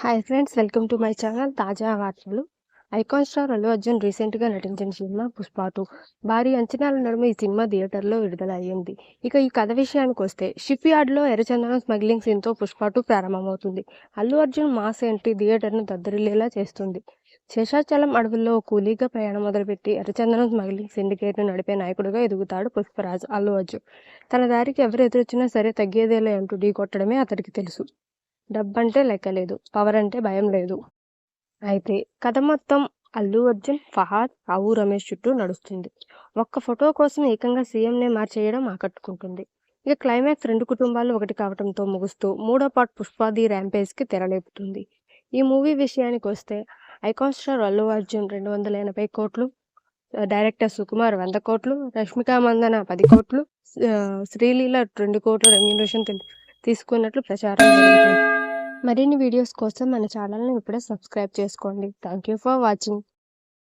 Hi friends welcome to my channel తాజా వార్తలు icon star Allu Arjun రీసెంట్గా నటించిన సినిమా పుష్ప టూ భారీ అంచనాల నడుమ ఈ సినిమా థియేటర్లో విడుదల అయ్యింది ఇక ఈ కథ విషయానికి వస్తే షిప్ యార్డ్లో ఎర్రచందనం స్మగ్లింగ్ సీన్తో పుష్ప టూ ప్రారంభమవుతుంది. అల్లు అర్జున్ మాస్ ఎంట్రీ థియేటర్ను దద్దరిల్లేలా చేస్తుంది. శేషాచలం అడవుల్లో కూలీగా ప్రయాణం మొదలుపెట్టి ఎర్రచందనం స్మగ్లింగ్ సిండికేట్ను నడిపే నాయకుడిగా ఎదుగుతాడు పుష్పరాజ్ అల్లు అర్జున్. తన దారికి ఎవరు ఎదురొచ్చినా సరే తగ్గేదేలే అంటూ ఢీ కొట్టడమే అతడికి తెలుసు. డబ్బంటే లెక్కలేదు పవర్ అంటే భయం లేదు. అయితే కథ మొత్తం అల్లు అర్జున్ ఫహాద్ రావు రమేష్ చుట్టూ నడుస్తుంది. ఒక్క ఫోటో కోసం ఏకంగా సీఎంనే మార్చేయడం ఆకట్టుకుంటుంది. ఇక క్లైమాక్స్ రెండు కుటుంబాలు ఒకటి కావడంతో ముగుస్తూ మూడో పార్ట్ పుష్పాది ర్యాంపేజ్కి తెరలేపుతుంది. ఈ మూవీ విషయానికి వస్తే ఐకాన్ స్టార్ అల్లు అర్జున్ రెండు వందల ఎనభై కోట్లు డైరెక్టర్ సుకుమార్ వంద కోట్లు రష్మిక మందన పది కోట్లు శ్రీలీల రెండు కోట్ల రెమ్యూనరేషన్ తీసుకున్నట్లు ప్రచారం జరుగుతుంది. మరిన్ని వీడియోస్ కోసం మన ఛానల్ని ఇప్పుడే సబ్స్క్రైబ్ చేసుకోండి. Thank you for watching